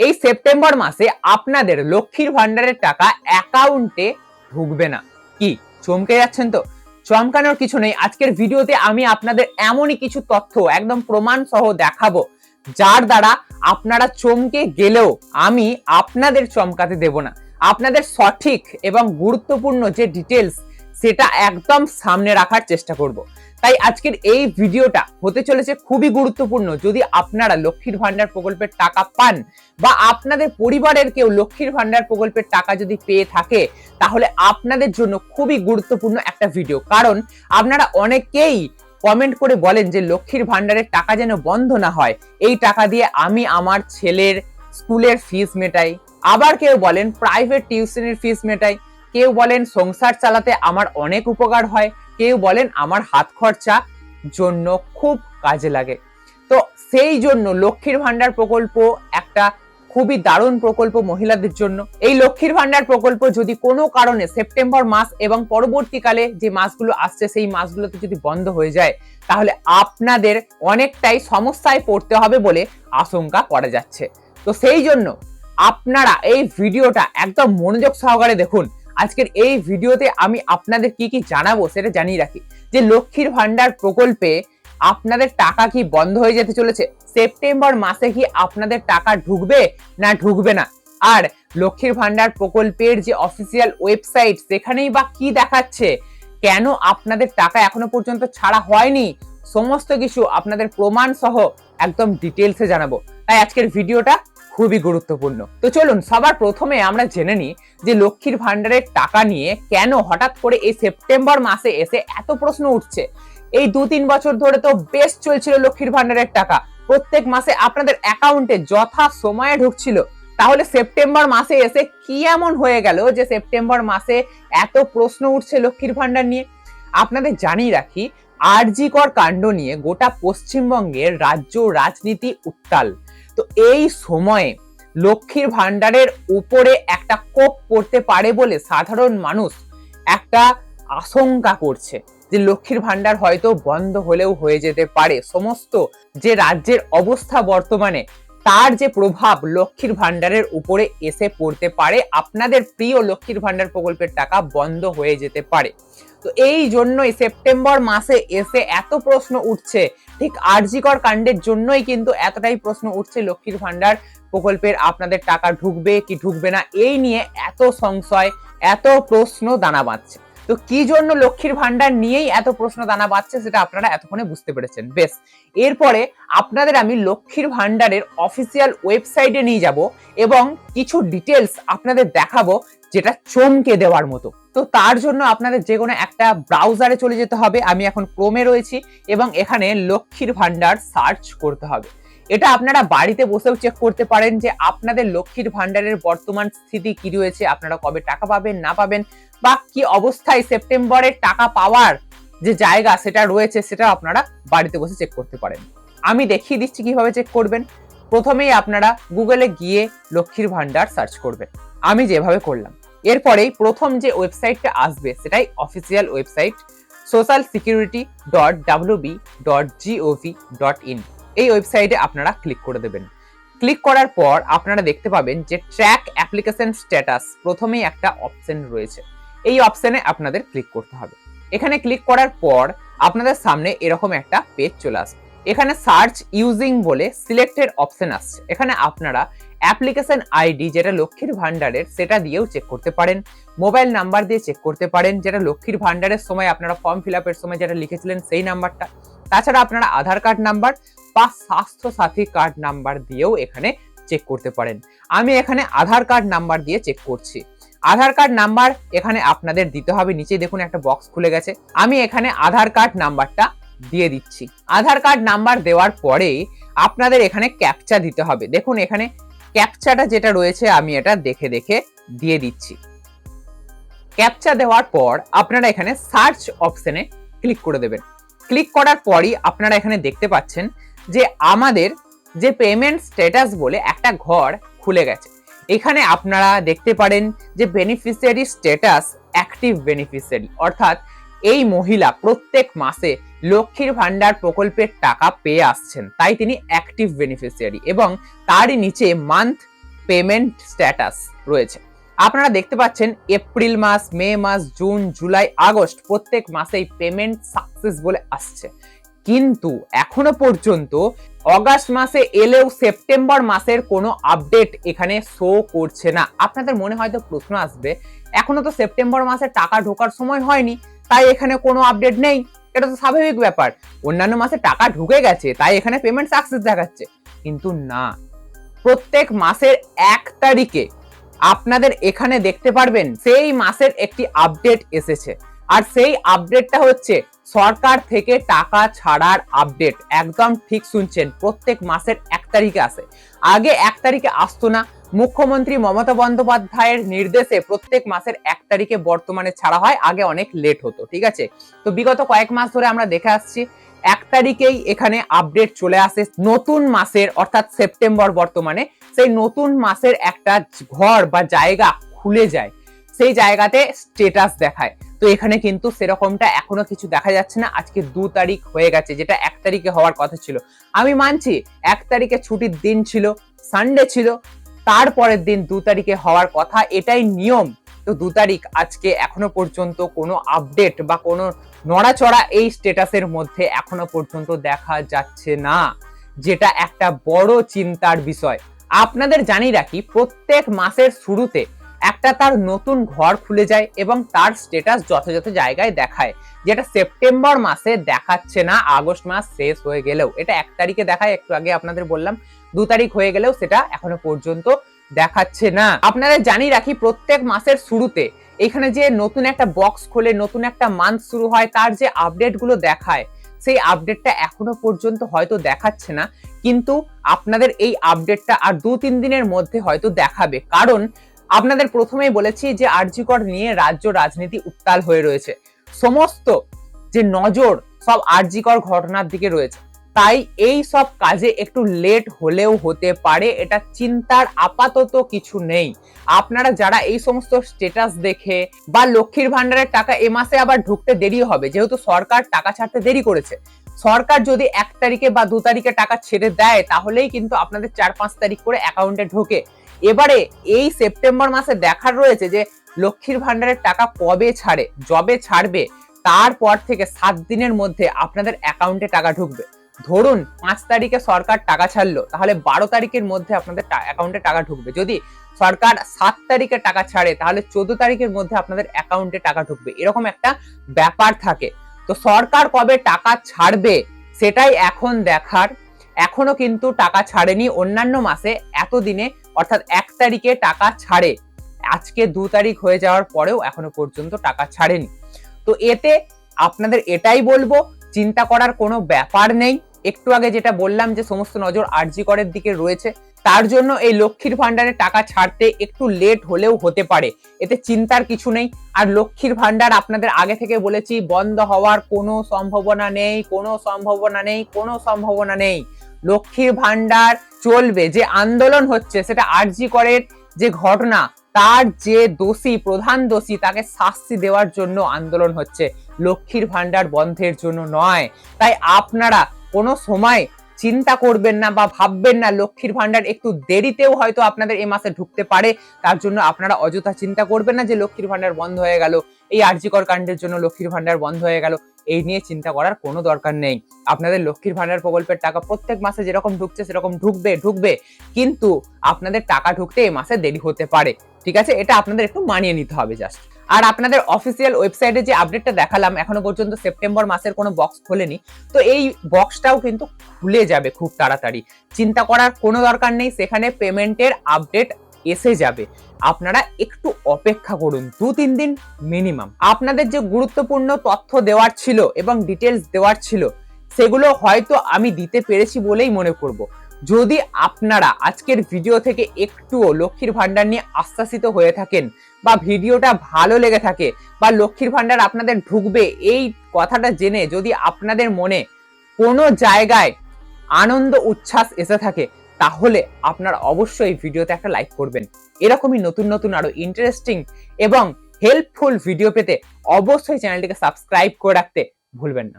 এই সেপ্টেম্বর মাসে আপনাদের লক্ষ্মীর ভান্ডারের টাকা অ্যাকাউন্টে ঢুকবে না। কি? চমকে যাচ্ছেন তো? চমকানোর কিছু নেই। আজকের ভিডিওতে আমি আপনাদের এমনই কিছু তথ্য, একদম প্রমাণ সহ দেখাবো, যার দ্বারা আপনারা চমকে গেলেও আমি আপনাদের চমকাতে দেব না। আপনাদের সঠিক এবং গুরুত্বপূর্ণ যে ডিটেলস সেটা একদম সামনে রাখার চেষ্টা করব। তাই আজকের এই ভিডিওটা হতে চলেছে খুবই গুরুত্বপূর্ণ। যদি আপনারা লক্ষ্মীর ভান্ডার প্রকল্পের টাকা পান বা আপনাদের পরিবারের কেউ লক্ষ্মীর ভান্ডার প্রকল্পের টাকা যদি পেয়ে থাকে, তাহলে আপনাদের জন্য খুবই গুরুত্বপূর্ণ একটা ভিডিও। কারণ আপনারা অনেকেই কমেন্ট করে বলেন যে লক্ষ্মীর ভান্ডারের টাকা যেন বন্ধ না হয়। এই টাকা দিয়ে আমি আমার ছেলের স্কুলের ফিস মেটাই। আবার কেউ বলেন প্রাইভেট টিউশনের ফিস মেটাই। কেউ বলেন সংসার চালাতে আমার অনেক উপকার হয়, কেউ বলেন আমার হাত খরচা জন্য খুব কাজে লাগে। তো সেই জন্য লক্ষ্মীর ভান্ডার প্রকল্প একটা খুবই দারুণ প্রকল্প মহিলাদের জন্য। এই লক্ষ্মীর ভান্ডার প্রকল্প যদি কোনো কারণে সেপ্টেম্বর মাস এবং পরবর্তীকালে যে মাসগুলো আসছে, সেই মাসগুলোতে যদি বন্ধ হয়ে যায়, তাহলে আপনাদের অনেকটাই সমস্যায় পড়তে হবে বলে আশঙ্কা করা যাচ্ছে। তো সেই জন্য আপনারা এই ভিডিওটা একদম মনোযোগ সহকারে দেখুন। আজকের এই ভিডিওতে আমি আপনাদের কি কি জানাব সেটা জানিয়ে রাখি। যে লক্ষ্মীর ভান্ডার প্রকল্পে আপনাদের টাকা কি বন্ধ হয়ে যেতে চলেছে? সেপ্টেম্বর মাসে কি আপনাদের টাকা ঢুকবে না ঢুকবে না? আর লক্ষ্মীর ভান্ডার প্রকল্পের যে অফিসিয়াল ওয়েবসাইট সেখানেই বা কি দেখাচ্ছে? কেন আপনাদের টাকা এখনও পর্যন্ত ছাড়া হয়নি? সমস্ত কিছু আপনাদের প্রমাণ সহ একদম ডিটেলসে জানাব। তাই আজকের ভিডিওটা খুবই গুরুত্বপূর্ণ। তো চলুন, সবার প্রথমে আমরা জেনে নিই যে লক্ষ্মীর ভান্ডারের টাকা নিয়ে কেন হঠাৎ করে এই সেপ্টেম্বর মাসে এসে এত প্রশ্ন উঠছে। এই দু তিন বছর ধরে তো বেশ চলছিল লক্ষ্মীর ভান্ডারের টাকা। প্রত্যেক মাসে আপনাদের অ্যাকাউন্টে যথা সময়ে ঢুকছিল। তাহলে সেপ্টেম্বর মাসে এসে কি এমন হয়ে গেল যে সেপ্টেম্বর মাসে এত প্রশ্ন উঠছে লক্ষ্মীর ভান্ডার নিয়ে? আপনাদের জানিয়ে রাখি, আরজিকর কাণ্ড নিয়ে গোটা পশ্চিমবঙ্গের রাজ্য রাজনীতি উত্তাল। তো এই সময়ে লক্ষ্মীর ভান্ডারের উপরে একটা কোপ পড়তে পারে বলে সাধারণ মানুষ একটা আশঙ্কা করছে যে লক্ষ্মীর ভান্ডার হয়তো বন্ধ হলেও হয়ে যেতে পারে। সমস্ত যে রাজ্যের অবস্থা বর্তমানে, তার যে প্রভাব লক্ষ্মীর ভান্ডারের উপরে এসে পড়তে পারে। আপনাদের প্রিয় লক্ষ্মীর ভান্ডার প্রকল্পের টাকা বন্ধ হয়ে যেতে পারে। তো এই জন্যই সেপ্টেম্বর মাসে এসে এত প্রশ্ন উঠছে। ঠিক আরজিকর কাণ্ডের জন্যই কিন্তু এতটাই প্রশ্ন উঠছে লক্ষ্মীর ভান্ডার প্রকল্পের, আপনাদের টাকা ঢুকবে কি ঢুকবে না, এই নিয়ে এত সংশয়, এত প্রশ্ন দানা বাঁধছে। তো কি জন্য লক্ষ্মীর ভান্ডার নিয়েই এত প্রশ্ন দানা বাঁধছে সেটা আপনারা এতক্ষণে বুঝতে পেরেছেন। বেশ, এরপরে আপনাদের আমি লক্ষ্মীর ভান্ডারের অফিসিয়াল ওয়েবসাইটে নিয়ে যাব এবং কিছু ডিটেলস আপনাদের দেখাবো যেটা চমকে দেওয়ার মতো। তো তার জন্য আপনাদের যে কোনো একটা ব্রাউজারে চলে যেতে হবে। আমি এখন ক্রোমে রয়েছি এবং এখানে লক্ষ্মীর ভান্ডার সার্চ করতে হবে। এটা আপনারা বাড়িতে বসেও চেক করতে পারেন যে আপনাদের লক্ষ্মীর ভান্ডারের বর্তমান স্থিতি কি রয়েছে, আপনারা কবে টাকা পাবেন, না পাবেন বা কি অবস্থায় সেপ্টেম্বরের টাকা পাওয়ার যে জায়গা সেটা রয়েছে, সেটা আপনারা বাড়িতে বসে চেক করতে পারেন। আমি দেখিয়ে দিচ্ছি কীভাবে চেক করবেন। প্রথমেই আপনারা গুগলে গিয়ে লক্ষ্মীর ভান্ডার সার্চ করবেন। আমি যেভাবে করলাম। এরপরেই প্রথম যে ওয়েবসাইটটা আসবে, সেটাই official website social security dot W B dot G O V dot in এই ওয়েবসাইটে আপনারা ক্লিক করে দেবেন। ক্লিক করার পর আপনারা দেখতে পাবেন যে ট্র্যাক অ্যাপ্লিকেশন স্ট্যাটাস প্রথমেই একটা অপশন রয়েছে। এই অপশনে আপনাদের ক্লিক করতে হবে। এখানে ক্লিক করার পর আপনাদের সামনে এরকম একটা পেজ চলে আসবে। এখানে সার্চ ইউজিং বলে সিলেক্টেড অপশন আসছে। এখানে আপনারা অ্যাপ্লিকেশন আইডি যেটা লক্ষ্মীর ভান্ডারের সেটা দিয়েও চেক করতে পারেন। মোবাইল নাম্বার দিয়ে চেক করতে পারেন। যেটা লক্ষ্মীর ভান্ডারের সময় আপনারা ফর্ম ফিল আপের সময় যেটা লিখেছিলেন সেই নাম্বারটা। তাছাড়া আপনারা আধার কার্ড নাম্বার বা স্বাস্থ্য সাথী কার্ড নাম্বার দিয়েও এখানে চেক করতে পারেন। আমি এখানে আধার কার্ড নাম্বার দিয়ে চেক করছি। আধার কার্ড নাম্বার এখানে আপনাদের দিতে হবে। নিচে দেখুন একটা বক্স খুলে গেছে। আমি এখানে আধার কার্ড নাম্বারটা দিয়ে দিচ্ছি। আধার কার্ড নাম্বার দেওয়ার পরেই আপনাদের এখানে ক্যাপচা দিতে হবে। দেখুন এখানে ক্যাপচাটা যেটা রয়েছে, আমি এটা দেখে দেখে দিয়ে দিচ্ছি। ক্যাপচা দেওয়ার পর আপনারা এখানে সার্চ অপশনে ক্লিক করে দেবেন। ক্লিক করার পরই আপনারা এখানে দেখতে পাচ্ছেন যে আমাদের যে পেমেন্ট স্ট্যাটাস বলে একটা ঘর খুলে গেছে। এখানে আপনারা দেখতে পারেন যে বেনিফিশিয়ারি স্ট্যাটাস অ্যাক্টিভ বেনিফিশিয়ারি অর্থাৎ এই মহিলা প্রত্যেক মাসে লক্ষ্মীর ভান্ডার প্রকল্পের টাকা পেয়ে আসছেন। তাই তিনি অ্যাক্টিভ বেনিফিশিয়ারি এবং তারই নিচে মান্থ পেমেন্ট স্ট্যাটাস রয়েছে। আপনারা দেখতে পাচ্ছেন, এপ্রিল মাস, মে মাস, জুন, জুলাই, আগস্ট প্রত্যেক মাসেই পেমেন্ট সাকসেস বলে আসছে। কিন্তু এখনও পর্যন্ত অগাস্ট মাসে এলেও সেপ্টেম্বর মাসের কোনো আপডেট এখানে শো করছে না। আপনাদের মনে হয়তো প্রশ্ন আসবে, এখনও তো সেপ্টেম্বর মাসে টাকা ঢোকার সময় হয়নি, তাই এখানে কোনো আপডেট নেই। এটা তো স্বাভাবিক ব্যাপার। অন্যান্য মাসে টাকা ঢুকে গেছে, তাই এখানে পেমেন্ট সাকসেস দেখাচ্ছে। কিন্তু না, প্রত্যেক মাসের এক তারিখে আপনাদের এখানে দেখতে পারবেন, সেই মাসের একটি আপডেট এসেছে। আর সেই আপডেটটা হচ্ছে সরকার থেকে টাকা ছাড়ার আপডেট একদম ঠিক শুনছেন, প্রত্যেক মাসের এক তারিখে আসে। আগে এক তারিখে আসতো না মুখ্যমন্ত্রী মমতা বন্দ্যোপাধ্যায়ের নির্দেশে প্রত্যেক মাসের এক তারিখে বর্তমানে ছাড়া হয়, আগে অনেক লেট হতো, ঠিক আছে? তো বিগত কয়েক মাস ধরে আমরা দেখে আসছি, এক তারিখেই এখানে আপডেট চলে আসে নতুন মাসের, অর্থাৎ সেপ্টেম্বর বর্তমানে। সেই নতুন মাসের একটা ঘর বা জায়গা খুলে যায়, সেই জায়গাতে স্টেটাস দেখায়। তো এখানে কিন্তু সেরকমটা এখনও কিছু দেখা যাচ্ছে না, আজকে দু তারিখ হয়ে গেছে, যেটা এক তারিখে হওয়ার কথা ছিল। আমি মানছি, এক তারিখে ছুটির দিন ছিল সানডে ছিল তারপরের দিন দু তারিখে হওয়ার কথা, এটাই নিয়ম। তো দু তারিখ আজকে এখনও পর্যন্ত কোনো আপডেট বা কোনো নড়াচড়া এই স্টেটাসের মধ্যে এখনও পর্যন্ত দেখা যাচ্ছে না, যেটা একটা বড় চিন্তার বিষয়। আপনাদের জানি রাখি, প্রত্যেক মাসের শুরুতে একটা তার নতুন ঘর খুলে যায় এবং তার স্টেটাস যথাযথ জায়গায় দেখায়, যেটা সেপ্টেম্বর মাসে দেখাচ্ছে না, আগস্ট মাস শেষ হয়ে গেলেও। এটা এক তারিখে দেখায়, একটু আগে আপনাদের বললাম দু তারিখ হয়ে গেলেও সেটা এখনও পর্যন্ত দেখাচ্ছে না। আপনারা জানি রাখি, প্রত্যেক মাসের শুরুতে এখানে যে নতুন একটা বক্স খোলে, নতুন একটা মান্থ শুরু হয়, তার যে আপডেটগুলো দেখায়, সেই আপডেটটা এখনও পর্যন্ত হয়তো দেখাচ্ছে না। কিন্তু আপনাদের এই আপডেটটা আর দু তিন দিনের মধ্যে হয়তো দেখাবে। কারণ আপনাদের প্রথমেই বলেছি যে আরজিকর নিয়ে রাজ্য রাজনীতি উত্তাল হয়ে রয়েছে। সমস্ত যে নজর সব আরজিকর ঘটনার দিকে রয়েছে। তাই এই সব কাজে একটু লেট হলেও হতে পারে, এটা চিন্তার আপাতত কিছু নেই। আপনারা যারা এই সমস্ত স্টেটাস দেখে বা লক্ষ্মীর ভান্ডারের টাকা এ মাসে আবার ঢুকতে দেরি হবে, যেহেতু সরকার টাকা ছাড়তে দেরি করেছে। সরকার যদি এক তারিখে বা দু তারিখে টাকা ছেড়ে দেয়, তাহলেই কিন্তু আপনাদের চার পাঁচ তারিখ করে অ্যাকাউন্টে ঢোকে। এবারে এই সেপ্টেম্বর মাসে দেখার রয়েছে যে, লক্ষ্মীর ভান্ডারের টাকা কবে ছাড়ে জবে ছাড়বে, তারপর থেকে সাত দিনের মধ্যে আপনাদের অ্যাকাউন্টে টাকা ঢুকবে। ধরুন পাঁচ তারিখে সরকার টাকা ছাড়লো, তাহলে বারো তারিখের মধ্যে আপনাদের অ্যাকাউন্টে টাকা ঢুকবে। যদি সরকার সাত তারিখে টাকা ছাড়ে, তাহলে চোদ্দ তারিখের মধ্যে আপনাদের অ্যাকাউন্টে টাকা ঢুকবে। এরকম একটা ব্যাপার থাকে। তো সরকার কবে টাকা ছাড়বে, সেটাই এখন দেখার। এখনও কিন্তু টাকা ছাড়েনি। অন্যান্য মাসে এতদিনে, অর্থাৎ এক তারিখে টাকা ছাড়ে। আজকে দু তারিখ হয়ে যাওয়ার পরেও এখনও পর্যন্ত টাকা ছাড়েনি। তো এতে আপনাদের এটাই বলব, চিন্তা করার কোনো ব্যাপার নেই। একটু আগে যেটা বললাম যে সমস্ত নজর আরজি করের দিকে রয়েছে, তার জন্য এই লক্ষ্মীর ভান্ডারে টাকা ছাড়তে একটু লেট হলেও হতে পারে। এতে চিন্তার কিছু নেই। আর লক্ষ্মীর ভান্ডার আপনাদের আগে থেকে বলেছি, বন্ধ হওয়ার কোনো সম্ভাবনা নেই, কোনো সম্ভাবনা নেই, কোনো সম্ভাবনা নেই। লক্ষ্মীর ভান্ডার চলবে, যে আন্দোলন হচ্ছে, সেটা আরজি করের যে ঘটনা, তার যে দোষী, প্রধান দোষী, তাকে শাস্তি দেওয়ার জন্য আন্দোলন হচ্ছে। লক্ষ্মীর ভান্ডার বন্ধের জন্য নয়। তাই আপনারা কোনো সময় চিন্তা করবেন না বা ভাববেন না, লক্ষ্মীর ভান্ডার একটু দেরিতেও হয়তো আপনাদের এ মাসে ঢুকতে পারে। তার জন্য আপনারা অযথা চিন্তা করবেন না যে লক্ষ্মীর ভান্ডার বন্ধ হয়ে গেল, এই আর্যিকর কাণ্ডের জন্য লক্ষ্মীর ভান্ডার বন্ধ হয়ে গেল, এই নিয়ে চিন্তা করার কোনো দরকার নেই। আপনাদের লক্ষ্মীর ভান্ডার প্রকল্পের টাকা প্রত্যেক মাসে যেরকম ঢুকছে, সেরকম ঢুকবে ঢুকবে, কিন্তু আপনাদের টাকা ঢুকতে এ মাসে দেরি হতে পারে। ঠিক আছে? এটা আপনাদের একটু মানিয়ে নিতে হবে জাস্ট আর আপনাদের অফিসিয়াল ওয়েবসাইটে যে আপডেটটা দেখালাম, এখনও পর্যন্ত সেপ্টেম্বর মাসের কোনো বক্স খোলেনি। তো এই বক্সটাও কিন্তু খুলে যাবে খুব তাড়াতাড়ি। চিন্তা করার কোনো দরকার নেই, সেখানে পেমেন্টের আপডেট এসে যাবে। আপনারা একটু অপেক্ষা করুন, দু তিন দিন মিনিমাম আপনাদের যে গুরুত্বপূর্ণ তথ্য দেওয়ার ছিল এবং ডিটেলস দেওয়ার ছিল, সেগুলো হয়তো আমি দিতে পেরেছি বলেই মনে করব। যদি আপনারা আজকের ভিডিও থেকে একটুও লক্ষ্মীর ভান্ডার নিয়ে আশ্বাসিত হয়ে থাকেন বা ভিডিওটা ভালো লেগে থাকে বা লক্ষ্মীর ভান্ডার আপনাদের ঢুকবে, এই কথাটা জেনে যদি আপনাদের মনে কোনো জায়গায় আনন্দ, উচ্ছ্বাস এসে থাকে, তাহলে আপনারা অবশ্যই ভিডিওতে একটা লাইক করবেন। এরকমই নতুন নতুন আরও ইন্টারেস্টিং এবং হেল্পফুল ভিডিও পেতে অবশ্যই চ্যানেলটিকে সাবস্ক্রাইব করে রাখতে ভুলবেন না।